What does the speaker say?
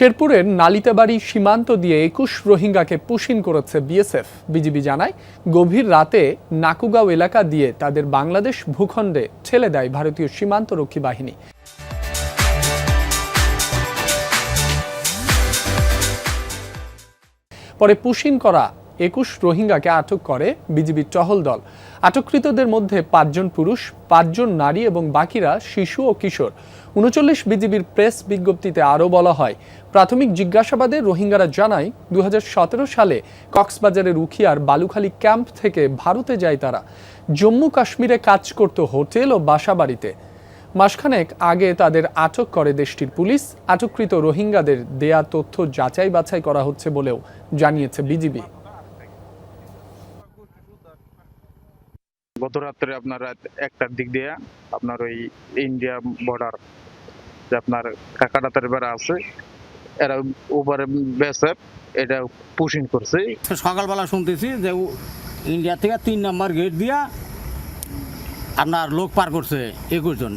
শেরপুরের নালিতাবাড়ি সীমান্ত দিয়ে একুশ রোহিঙ্গাকে পুশিন করেছে বিএসএফ। বিজিবি জানায়, গভীর রাতে নাকুগাঁও এলাকা দিয়ে তাদের বাংলাদেশ ভূখণ্ডে ঠেলে দেয় ভারতীয় সীমান্তরক্ষী বাহিনী। পরে পুশিন করা একুশ রোহিঙ্গাকে আটক করে বিজিবির টহল দল। আটককৃতদের মধ্যে পাঁচজন পুরুষ, পাঁচজন নারী এবং বাকিরা শিশু ও কিশোর। উনচল্লিশ বিজিবির প্রেস বিজ্ঞপ্তিতে আরও বলা হয়, প্রাথমিক জিজ্ঞাসাবাদে রোহিঙ্গারা জানায় দু হাজার সতেরো সালে কক্সবাজারের উখিয়ার বালুখালী ক্যাম্প থেকে ভারতে যায় তারা। জম্মু কাশ্মীরে কাজ করত হোটেল ও বাসাবাড়িতে। মাসখানেক আগে তাদের আটক করে দেশটির পুলিশ। আটককৃত রোহিঙ্গাদের দেয়া তথ্য যাচাই বাছাই করা হচ্ছে বলেও জানিয়েছে বিজিবি। গত রাত্রে আপনার রাত একটার দিক দিয়ে আপনার ওই ইন্ডিয়া বর্ডার যে আপনার কাকাটাতের বেড়া আছে, এরা উপরে বেসে এটা পুশিং করছে। সকালবেলা শুনতেছি যে ইন্ডিয়া থেকে তিন নাম্বার গেট দিয়া আপনার লোক পার করছে একুশ জন।